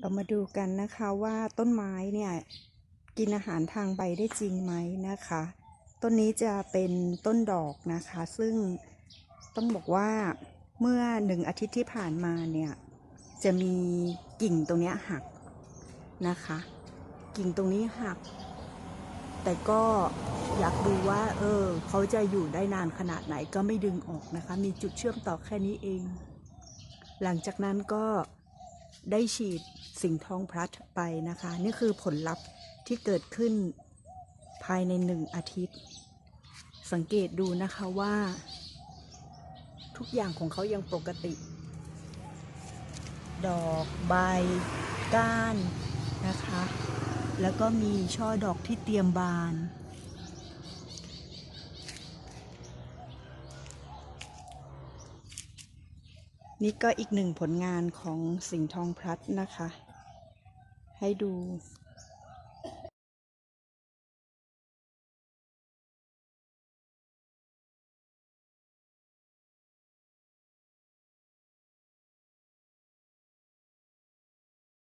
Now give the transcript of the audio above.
เรามาดูกันนะคะว่าต้นไม้เนี่ยกินอาหารทางใบได้จริงไหมนะคะ ต้นนี้จะเป็นต้นดอกนะคะ ซึ่งต้องบอกว่าเมื่อหนึ่งอาทิตย์ที่ผ่านมาเนี่ยจะมีกิ่งตรงนี้หักนะคะ กิ่งตรงนี้หัก แต่ก็อยากดูว่า เออ เขาจะอยู่ได้นานขนาดไหนก็ไม่ดึงออกนะคะ มีจุดเชื่อมต่อแค่นี้เอง หลังจากนั้นก็ได้ฉีด สิงทองพลัดไปนะคะ นี่คือผลลัพธ์ที่เกิดขึ้นภายในหนึ่งอาทิตย์ สังเกตดูนะคะว่า ทุกอย่างของเขายังปกติ ดอกใบ ก้านนะคะ แล้วก็มีช่อดอกที่เตรียมบาน นี่ก็อีกหนึ่งผลงานของสิงห์ทองพลัดนะคะ ให้ดู